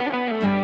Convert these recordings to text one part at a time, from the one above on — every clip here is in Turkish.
Música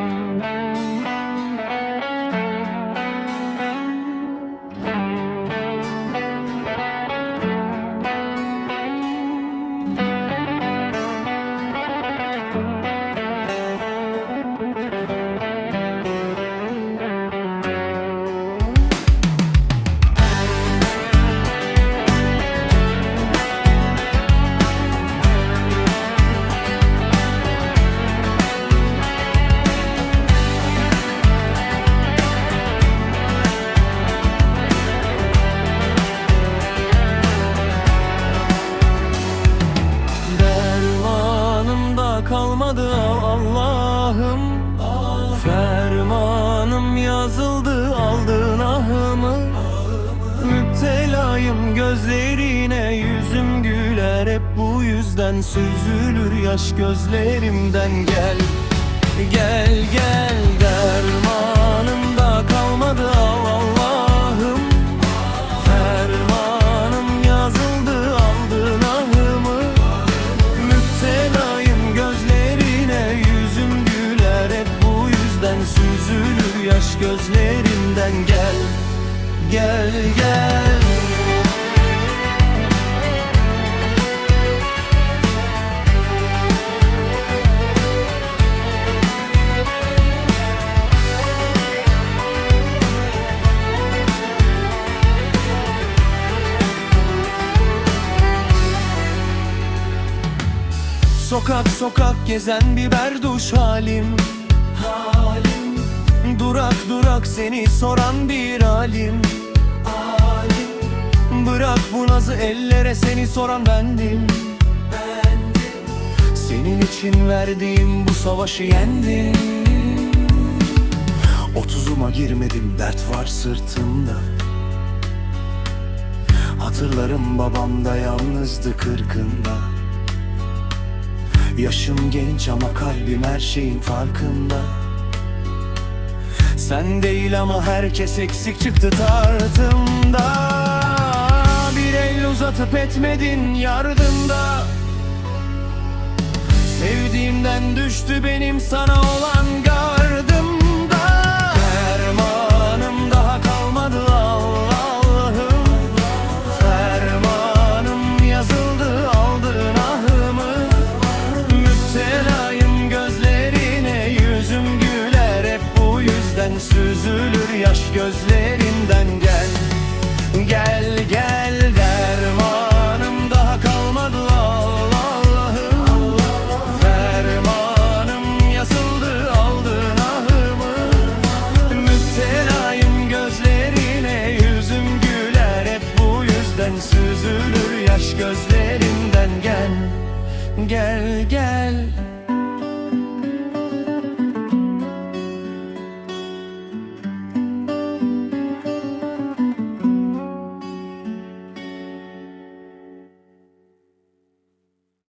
yazıldı aldın ahımı. Müptelayım gözlerine yüzüm güler. Hep bu yüzden süzülür yaş gözlerimden. Gel, gel, gel gel, gel. Sokak sokak gezen bir berduş halim. Halim Durak durak seni soran bir halim Halim Bırak bu nazı ellere seni soran bendim. Bendim. Senin için verdiğim bu savaşı yendim. Otuzuma girmedim dert var sırtımda. Hatırlarım babam da yalnızdı kırkında. Yaşım genç ama kalbim her şeyin farkında Sen değil ama herkes eksik çıktı tartımda. Bir el uzatıp etmedin yardımda. Sevdiğimden düştü benim sana olan gaz Bazen süzülür yaş gözlerimden gel Gel gel.